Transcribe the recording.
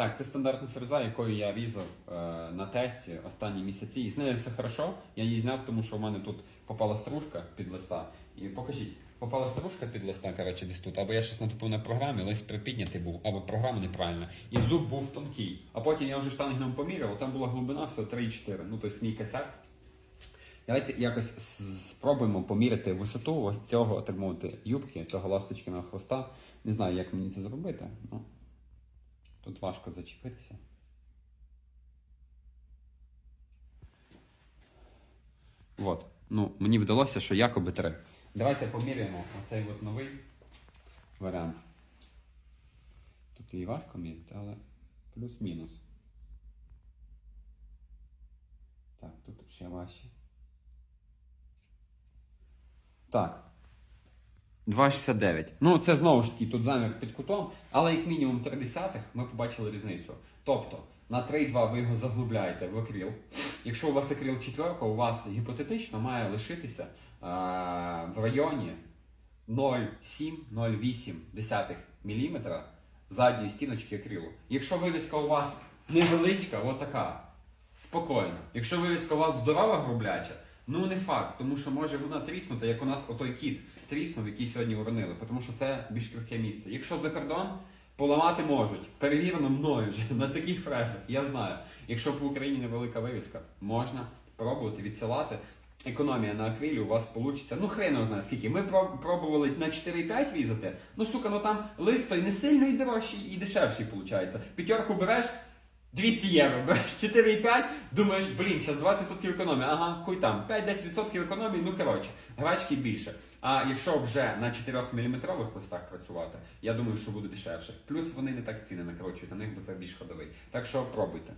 Так, це стандартна фреза, якою я різав е, на тесті останні місяці. І з нею все хорошо. Я її зняв, тому що в мене тут попала стружка під листа. І покажіть, попала стружка під листа, коротше, десь тут. Або я щось натупив на програмі, лист припіднятий був, або програма неправильна. І зуб був тонкий. А потім я вже штангеном поміряв, там була глибина всього 3,4. Ну, тобто мій косяк. Давайте якось спробуємо поміряти висоту ось цього, так мовити, юбки, цього ласточкиного хвоста. Не знаю, як мені це зробити. Ну, тут важко зачепитися. От. Ну, мені вдалося, що якоби три. Давайте поміряємо оцей от новий варіант. Тут і важко міряти, але плюс-мінус. Так, тут ще важче. Так. 2,69. Ну, це знову ж таки тут замір під кутом, але як мінімум 3 десятих ми побачили різницю. Тобто на 3,2 ви його заглубляєте в акріл. Якщо у вас акріл четверка, у вас гіпотетично має лишитися а, в районі 0,7-0,8 мм задньої стіночки акрилу. Якщо вивіска у вас невеличка, отака, спокійно. Якщо вивіска у вас здорова грубляча, ну не факт, тому що може вона тріснути, як у нас отой кіт тріснув, який сьогодні уронили, тому що це більш крихке місце. Якщо за кордон, поламати можуть. Перевірено мною вже на таких фрезах, я знаю. Якщо по Україні невелика вивіска, можна пробувати відсилати. Економія на акрилі у вас вийде. Ну хрен його знає скільки. Ми пробували на 4,5 різати. Ну сука, ну там лист той не сильно і дорожчий, і дешевший виходить. П'ятерку береш. 200 євро, береш 4,5, думаєш, блін, зараз 20% економії. Ага, хуй там, 5-10% економії, ну коротше, грачки більше. А якщо вже на 4 мм листах працювати, я думаю, що буде дешевше. Плюс вони не так ціни накручують на них, бо це більш ходовий. Так що пробуйте.